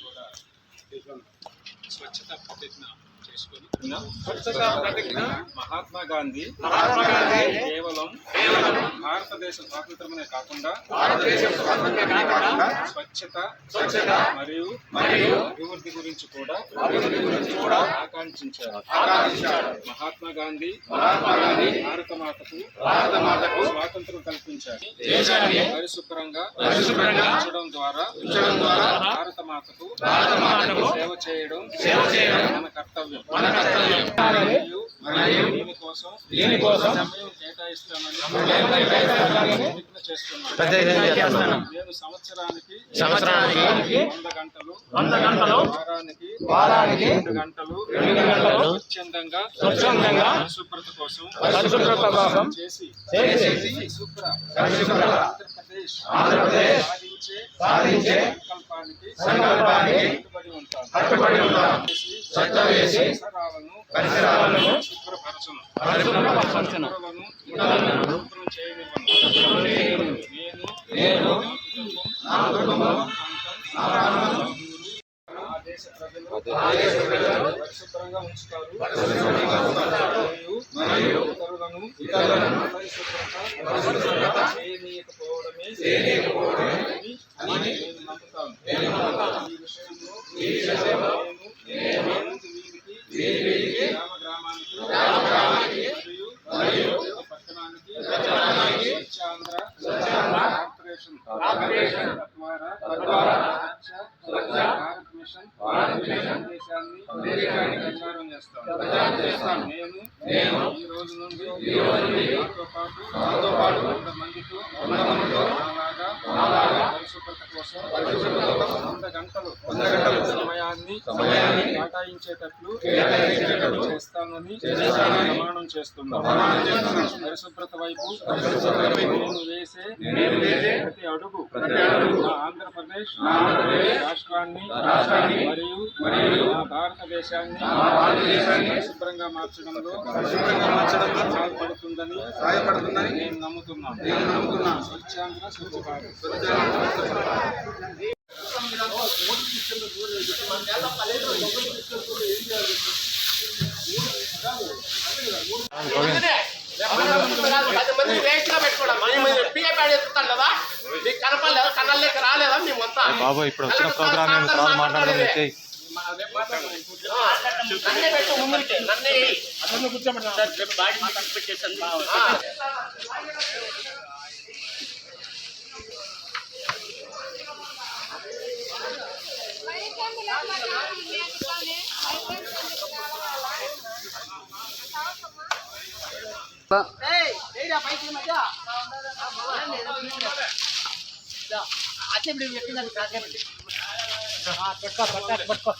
కూడా స్వచ్ఛత ప్రతిజ్ఞ చేసుకొని స్వచ్ఛతా ప్రతిజ్ఞ మహాత్మా గాంధీ మహాత్మా గాంధీ కేవలం భారతదేశ స్వాతంత్రమే కాకుండా భారతదేశం స్వాతంత్ర్యమే కాకుండా స్వచ్ఛత స్వచ్ఛత మరియు మరియు అభివృద్ధి గురించి కూడా అభివృద్ధి గురించి కూడా ఆకాంక్షించారు. మహాత్మా గాంధీ మహాత్మా గాంధీ మాతకు భారత మాతకు స్వాతంత్రం కల్పించారు. దేశాన్ని పరిశుభ్రంగా పరిశుభ్రంగా ఉంచడం ద్వారా ఉంచడం ద్వారా భారత మాతకు భారత మాతకు సేవ చేయడం సేవ చేయడం మన కర్తవ్యం. మన కర్తవ్యం. సంవత్సరానికి సంవత్సరానికి వంద గంటలు వంద గంటలు వారానికి వారానికి రెండు గంటలు రెండు గంటలు స్వచ్ఛందంగా స్వచ్ఛందంగా పరిశుభ్రత కోసం పరిశుభ్రత కోసం చేసి చేసి పరిశుభ్ర పరిశుభ్ర ఆంధ్రప్రదేశ్ ఆంధ్రప్రదేశ్ సాధించే సాధించే సంకల్పానికి సంకల్పానికి కట్టుబడి ఉంటాను. కట్టుబడి శ్రద్ధ వేసి పరిసరాలను. నేను నా కుటుంబం, నా ప్రాంతం, నా దేశ ప్రజలు పరిశుభ్రంగా ఉంచుతారు మరియు ఇతరులను పరిశుభ్రత చేయనీయకపోవడమే అని నేను నమ్ముతాను ఈ విషయంలో भारत मिशन भारत मिशन దేశాన్ని ప్రచారం చేస్తాను నేను ఈ రోజు నుండి నాతో పాటు నాతో పాటు వంద మందితో అలాగా పరిశుభ్రత కోసం వంద గంటలు వంద గంటల సమయాన్ని సమయాన్ని కేటాయించేటట్లు చేస్తానని. ప్రమాణం చేస్తున్నాను పరిశుభ్రత వైపు నేను వేసే ప్రతి అడుగు ఆంధ్రప్రదేశ్ రాష్ట్రాన్ని మరియు మరియు భారతదేశాన్ని పరిశుభ్రంగా మార్చడంలో సహాయపడుతుందని సహాయపడుతుందని నేను నమ్ముతున్నాను. నేను నమ్ముతున్నాను స్వచ్ఛాంధ్ర స్వచ్ఛ భారత్. పది మంది వేస్ట్గా పెట్టుకోవడం మనీ మంది పిఏ ప్యాడ్ ఎత్తుతాను కదా మీకు కనపడలేదా కన్నాళ్ళకి రాలేదా మేమంతా బాబు ఇప్పుడు వచ్చిన ప్రోగ్రామ్ ఏమి తర్వాత మాట్లాడడం అయితే నన్నే పెట్టు ముందుకి నన్నే పెట్టుకో